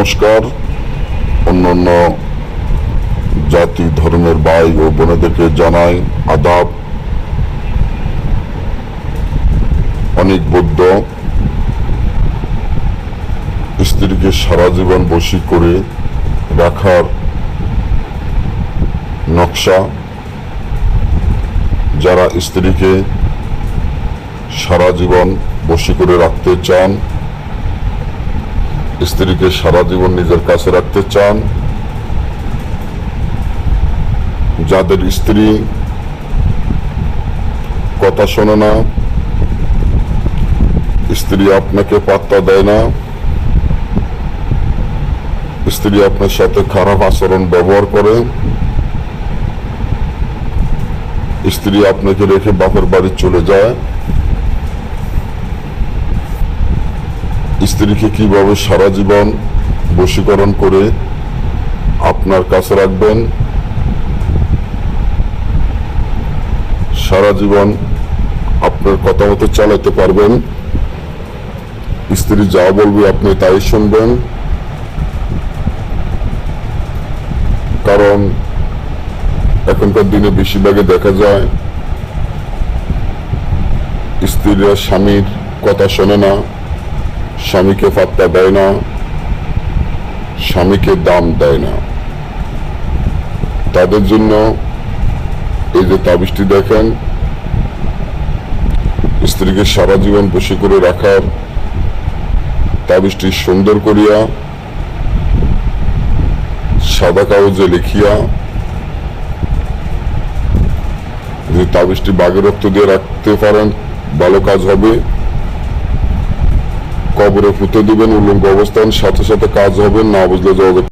নমস্কার। অন্যান্য জাতি ধর্মের ভাই ও বোনেদেরকে জানাই আদাব। অনেক বৌদ্ধ স্ত্রীকে সারা জীবন বশী করে রাখার নকশা, যারা স্ত্রীকে সারা জীবন বশী করে রাখতে চান স্ত্রীকে সারা জীবন নিজের কাছে রাখতে চান, যাদের স্ত্রী কথা শোনে না, স্ত্রী আপনাকে পাত্তা দেয় না, স্ত্রী আপনার সাথে খারাপ আচরণ ব্যবহার করে, স্ত্রী আপনাকে রেখে বাপের বাড়ি চলে যায়। স্ত্রীকে কীভাবে সারা জীবন বশীকরণ করে আপনার কাছে রাখবেন? সারা জীবন আপনার কথা মতো চালাতে পারবেন। স্ত্রী যা বলবে আপনি তাই শুনবেন। কারণ এখনকার দিনে বেশিরভাগে দেখা যায়, স্ত্রীরা স্বামীর কথা শোনে না। স্বামীকে পাত্তা দেয় না, স্বামীকে দাম দেয় না। তাদের জন্য এই যে তাবিজটি দেখেন, স্ত্রীকে সারা জীবন বসে করে রাখার তাবিজটি সুন্দর করিয়া, সাদা কাগজে লিখিয়া, যদি তাবিজটি বাগের রক্ত দিয়ে রাখতে পারেন, ভালো কাজ হবে। কবরে পুঁতে দিবেন উলঙ্গ অবস্থান সাথে সাথে কাজ হবে না বুঝলে যোগাযোগ